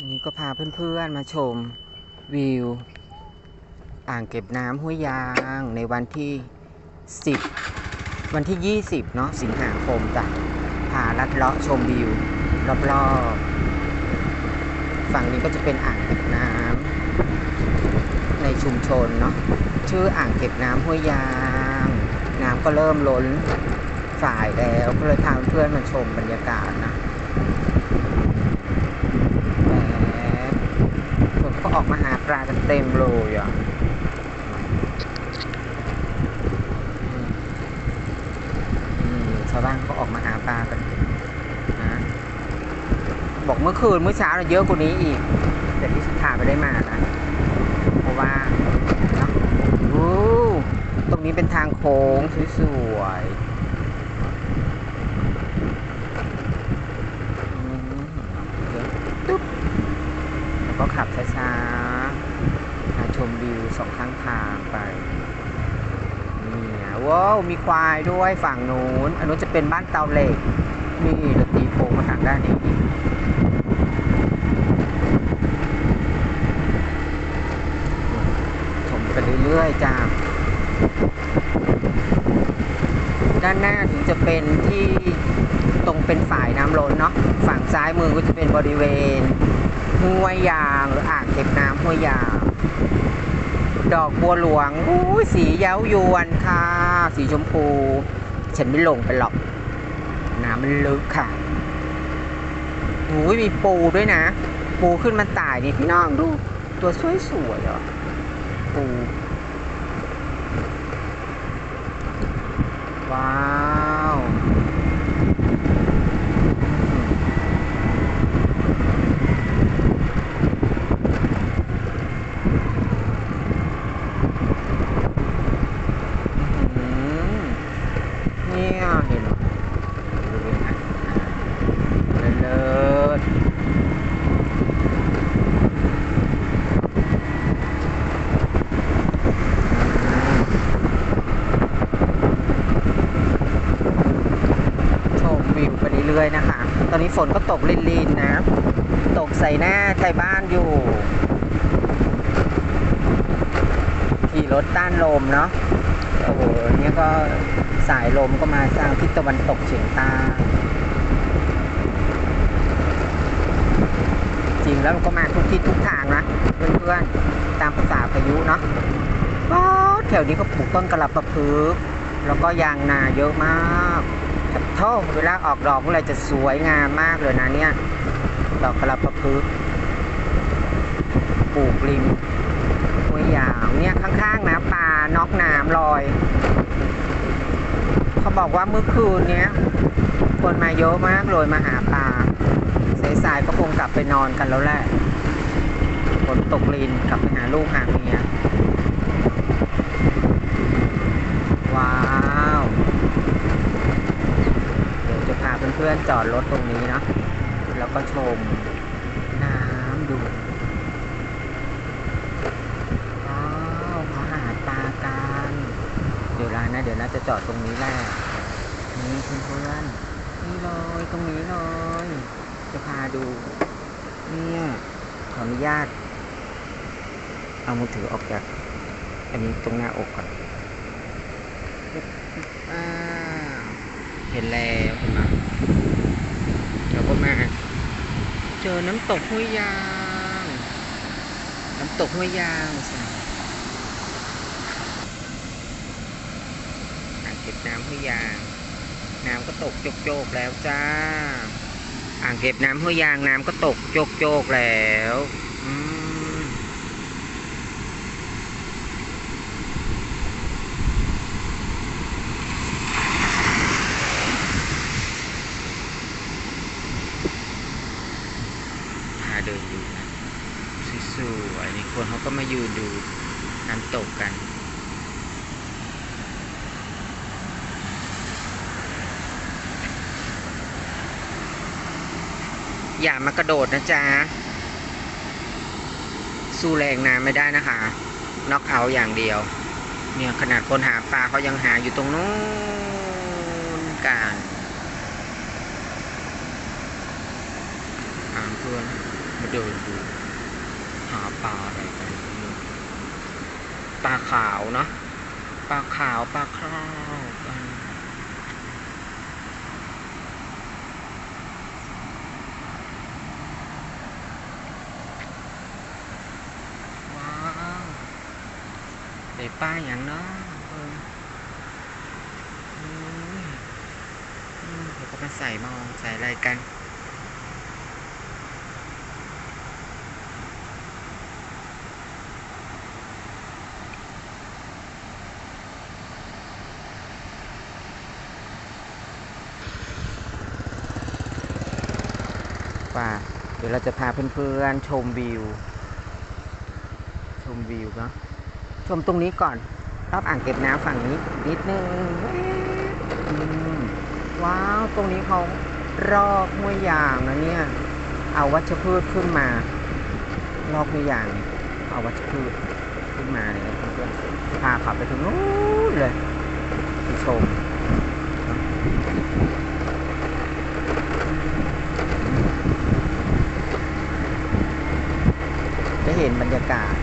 วันนี้ก็พาเพื่อนๆมาชมวิว อ่างเก็บน้ำห้วยยางในวันที่ 10 วันที่ 20 เนาะสิงหาคมจ้ะพาลัดเลาะชมวิวรอบๆฝั่งนี้ก็จะเป็นอ่างเก็บน้ำในชุมชนเนาะชื่ออ่างเก็บน้ำห้วยยาง น้ำก็เริ่มล้นฝ่ายแล้วก็เลยพาเพื่อนๆมาชมบรรยากาศนะ แบบคน ก็ออกมาหาปลากันเต็มเลยอะอือชาวบ้านก็ออกมาหาปลากันนะบอกเมื่อคืนเมื่อเช้าเนี่ยเยอะกว่านี้อีก แต่พี่สุธาไม่ได้มานะเพราะว่านอะโอ้ตรงนี้เป็นทางโค้งสวยๆอืมเดี๋ยวตุ๊บ แล้ว ก็ขับช้าๆมาชมวิวสองข้างทางไปนี่ว้าวมีควายด้วยฝั่งนู้นอันนู้นจะเป็นบ้านเตาเหล็กนี่เราตีโค้งมาทางด้านนี้ชมไปเรื่อยๆจ้าด้านหน้าถึงจะเป็นที่ตรงเป็นฝ่ายน้ำล้นเนาะฝั่งซ้ายมือก็จะเป็นบริเวณ ห้วยยางหรืออ่างเก็บน้ำห้วยยาง ดอกบัวหลวงอู้ยสีเย้ายวนค่ะ สีชมพู ฉันไม่ลงไปหรอก น้ำมันลึกค่ะหูยมีปูด้วยนะ ปูขึ้นมันตายนี่พี่น้องดู ตัวสวยๆเหรอปูว้าว อืมเนี่ยเห็นไหมบริเวณอ่างเลิศเลิศชมวิวไปเรื่อยๆนะคะ ต อนนี้ฝนก็ตกลินๆนะ ตกใส่หน้าใส่บ้านอยู่ ขี่รถต้านลมเนาะโอ้โหเนี่ยก็สายลมก็มาทางทิศตะวันตกเฉียงใต้จริงแล้วมันก็มาทุกทิศทุกทางนะเพื่อนๆตามภาษาพายุเนาะแถวนี้ก็ปลูกต้นกระลับประพฤกแล้วก็ยางนาเยอะมาก แต่เท่าเวลาออกดอกเมื่อไรจะสวยงามมากเลยนะเนี่ย ดอกกระลับประพฤกษ์ปลูกริมห้วยยางเนี่ยข้างๆนะปลาน็อกน้ำลอย เขาบอกว่าเมื่อคืนเนี้ยคนมาเยอะมากเลยมาหาปลาสายๆก็คงกลับไปนอนกันแล้วแหละฝนตกลินกลับไปหาลูกหาเมียว้าวเดี๋ยวจะ พาเพื่อนๆจอดรถตรงนี้นะ แล้วก็ชมน้ำดูว้าวเขาหาปลากันเดี๋ยวร้านนะ เดี๋ยวน่าจะจอดตรงนี้แหละนี่เพื่อนๆนี่เลยตรงนี้เลยจะพาดู เนี่ยขออนุญาต เอามือถือออกจาก อันนี้ตรงหน้าอกก่อนเห็นแล้วเห็นไหมเราก็มา เจอน้ำตกห้วยยาง น้ำตกห้วยยางสิอ่างเก็บน้ำห้วยยาง น้ำก็ตกโจกๆแล้วจ้า อ่างเก็บน้ำห้วยยางน้ำก็ตกโจกๆแล้ว เดินดูนะสวยๆนี่คนเขาก็มายืนดูน้ำตกกันอย่ามากระโดดนะจ๊ะ สู้แรงน้ำไม่ได้นะคะ น็อกเอาอย่างเดียว เนี่ยขนาดคนหาปลาเขายังหาอยู่ตรงนู้นกันตามเพื่อน เดินดู หาปลาอะไรกันปลาขาวเนาะปลาขาวปลาคร้าวกันว้าวได้ป้าอย่างเนาะเอออืมเดี๋ยวก็มาใส่มองใส่อะไรกัน ป่าเดี๋ยวเราจะพาเพื่อนๆชมวิว ชมวิวเนาะชมตรงนี้ก่อน รอบอ่างเก็บน้ำฝั่งนี้นิดนึงว้าว ตรงนี้เขารอกห้วยยางนะเนี่ย เอาวัชพืชขึ้นมา รอกห้วยยางเนี่ยเอาวัชพืชขึ้นมาเลยนะเพื่อนๆพาขับไปถึงนู้นเลยไปชม จะ เห็นบรรยากาศ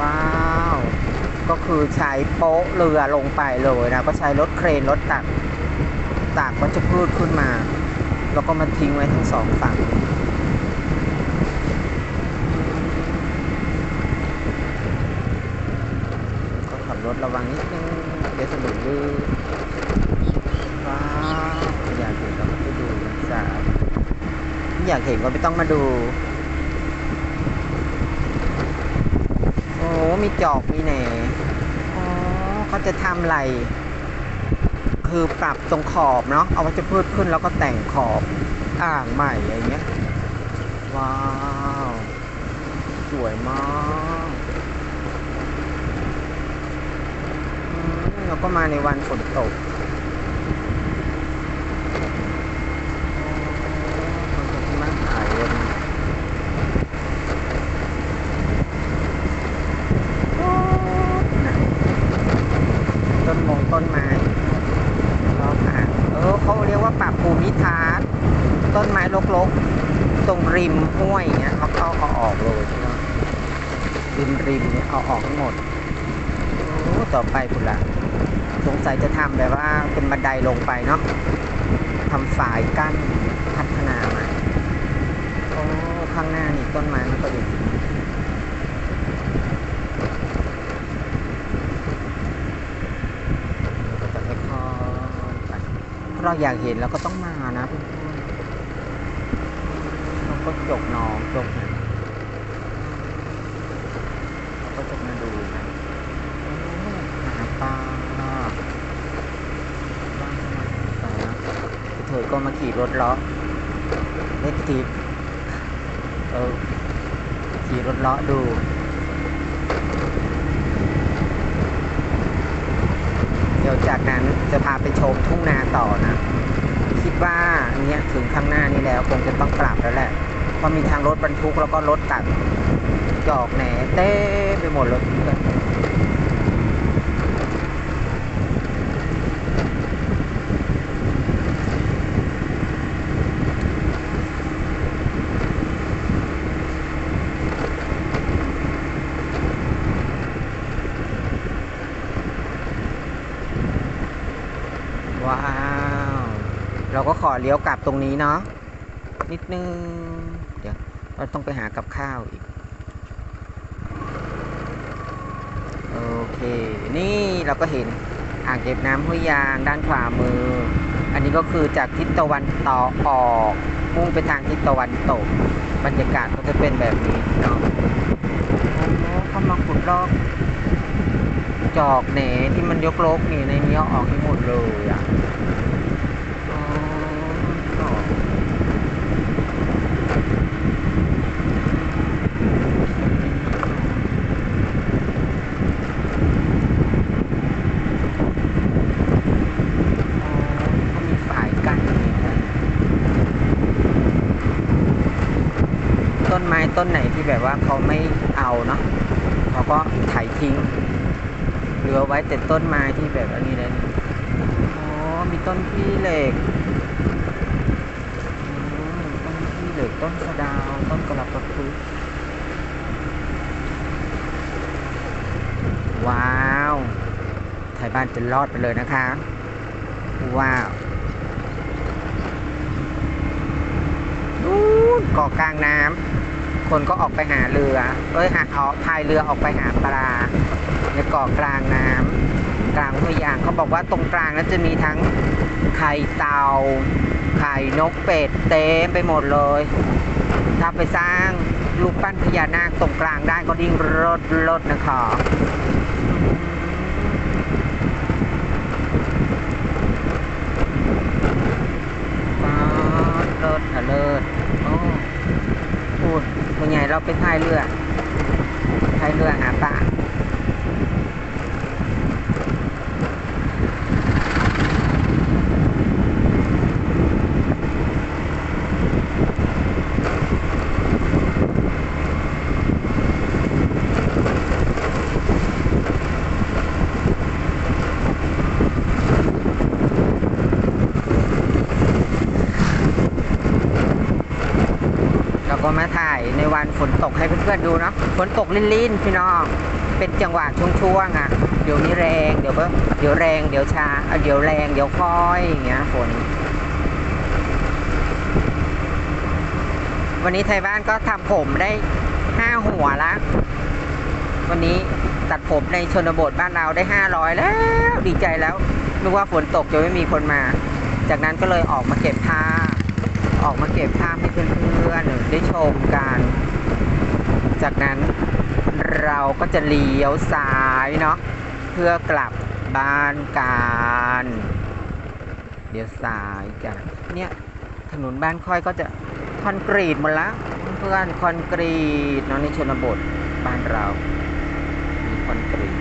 ว้าว ก็คือใช้โป๊ะเรือลงไปเลยนะ ก็ใช้รถเครนรถตักตากวัชพืชขึ้นมา แล้วก็มาทิ้งไว้ทั้งสองฝั่งก็ขับรถระวังนิดนึงเดี๋ยวถนนลื่นว้าวอยากเห็นก็ไปดูนะจ๊ะอยากเห็นก็ไม่ต้องมาดู โอ้ มีจอกมีแหนอ๋อเขาจะทำอะไร คือปรับตรงขอบเนาะเอาวัชพืชขึ้นแล้วก็แต่งขอบอ่างใหม่อย่างเงี้ย ว้าว สวยมากอืมแล้วก็มาในวันฝนตกอ๋อคนจะมาถ่ายเลย ต้นมงต้นไม้รอบอ่างเออเขาเรียกว่าปรับภูมิทัศน์ต้นไม้รกๆ ตรงริมห้วยเนี้ยเขาเขาเอาออกเลยใช่ไหม ริมริมเนี่ยเอาออกทั้งหมดโอ้ต่อไปคุณละสงสัยจะทำแบบว่าเป็นบันไดลงไปเนาะทำฝายกั้นพัฒนาใหม่โอ้ข้างหน้านี่ต้นไม้มันก็อยู่ก็จะค่อยๆไปเราอยากเห็นเราก็ต้องมานะเพื่อนๆเราก็จกหนองจกหนเราก็จะมาดูกันโอ้ หาปลาบ้างสมัยไปนะเธอก็มาขี่รถเลาะเล็กทีเออขี่รถเลาะดูเดี๋ยวจากนั้นจะพาไปชมทุ่งนาต่อนะ คิดว่าอันเนี้ยถึงข้างหน้านี้แล้วคงจะต้องกลับแล้วแหละเพราะมีทางรถบรรทุกแล้วก็รถตัดจอกแหนเต้ไปหมดเลย ว้าว เราก็ขอเลี้ยวกลับตรงนี้เนาะนิดนึง เดี๋ยว เราต้องไปหากับข้าวอีก โอเค นี่เราก็เห็นอ่างเก็บน้ำห้วยยางด้านขวามือ อันนี้ก็คือจากทิศตะวันตกออกมุ่งไปทางทิศตะวันตก บรรยากาศก็จะเป็นแบบนี้เนาะโอ้โหเขามาขุดลอกจอกแหนที่มันยกลกนี่ในนี้อออกให้หมดเลยอะอ๋อจอกอ๋อเขามีฝ่ายกั้นอย่างนี้นะ ต้นไหนที่แบบว่าเขาไม่เอาเนาะเขาก็ไถทิ้ง เหลือไว้แต่ต้นไม้ที่แบบอันนี้เลยอ๋อมีต้นขี้เหล็กต้นขี้เหหรือต้นสะดาวต้นกระประพฤกว้าวไทยบ้านจะรอดไปเลยนะคะ ว้าวนู่นเกาะกลางน้ำ คนก็ออกไปหาเรือเอ้ยหาออกพายเรือออกไปหาปลาในเกาะกลางน้ำกลางห้วยยางเขาบอกว่าตรงกลางนั้นจะมีทั้งไข่เต่าไข่นกเป็ดเต็มไปหมดเลย ถ้าไปสร้างรูปปั้นพญานาคตรงกลางได้ก็ยิ่งรดรดนะคะฟ้ารถอะเลิศโอ้พูด เป็นไงเราไปพายเรือพายเรือหาปลา เรา ก็มาถ่ายในวันฝนตกให้เพื่อนๆดูเนาะฝนตกลิ่นๆพี่น้องเป็นจังหวะช่วงๆอะ เดี๋ยวนี้แรงเดี๋ยวก็เดี๋ยวแรงเดี๋ยวชาเดี๋ยวแรงเดี๋ยวค่อยอย่างเงี้ยฝน วันนี้ไทยบ้านก็ทำผมได้ห้าหัวละวันนี้ตัดผมในชนบทบ้านเราได้ห้าร้อยแล้ว ดีใจแล้วนึกว่าฝนตกจะไม่มีคนมา จากนั้นก็เลยออกมาเก็บผ้า ออกมาเก็บภาพให้เพื่อนๆได้ชมกัน จากนั้นเราก็จะเลี้ยวซ้ายเนาะเพื่อกลับบ้านกันเลี้ยวซ้ายจ้ะเนี่ยถนนบ้านค่อยก็จะคอนกรีตหมดละเพื่อนคอนกรีตเนาะในชนบทบ้านเรามีคอนกรีต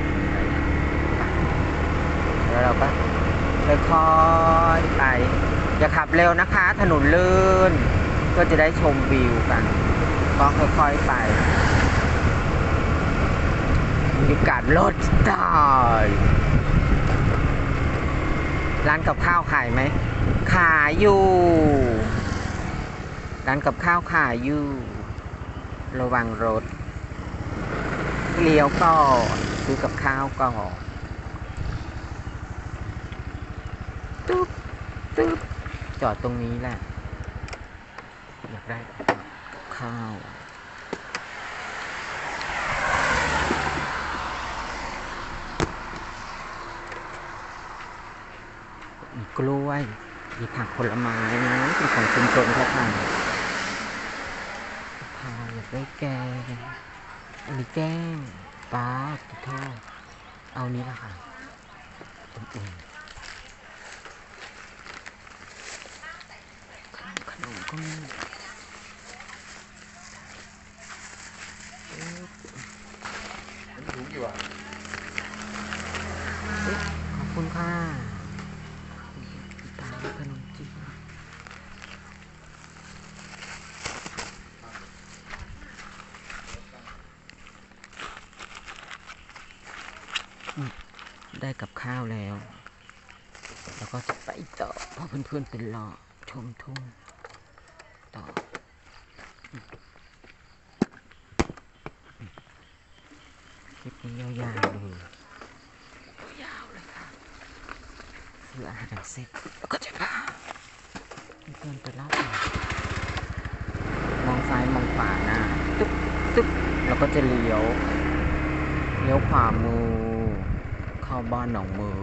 แล้วเราก็ค่อยๆไป อย่าขับเร็วนะคะ ถนนลื่น ก็จะได้ชมวิวกัน ก็ค่อยๆไปบรรยากาศรถตายร้านกับข้าวขายไหม ขายอยู่ ร้านกับข้าวขายอยู่ ระวังรถ เลี้ยวก่อนซื้อกับข้าวก่อนตุ๊บตุ๊บ จอดตรงนี้แหละ อยากได้ข้าวมีกล้วย มีผักผลไม้นะเป็นของชุมชนเขาทำพาอยากได้แกงอันนี้แกงปลาติดทอดเอานี้ละค่ะอุ่นๆ ข นมขนมก็มีเอ๊ะถุงอยู่อะขอบคุณค่ะตาขนมจีนได้กับข้าวแล้ว แล้วก็จะไปต่อเพราะเพื่อนๆเป็นรอชมทุ่งต่อ ค ลิปนี้ยาวๆเลยยาวเลยค่ะซื้ออาหารเสร็จแล้วก็จะพาเพื่อนๆไปรอบต่อมองซ้ายมองขวาหน้าตึ๊บตึ๊บแล้วก็จะเลี้ยว เลี้ยวขวามือ เข้าบ้านหนองมือ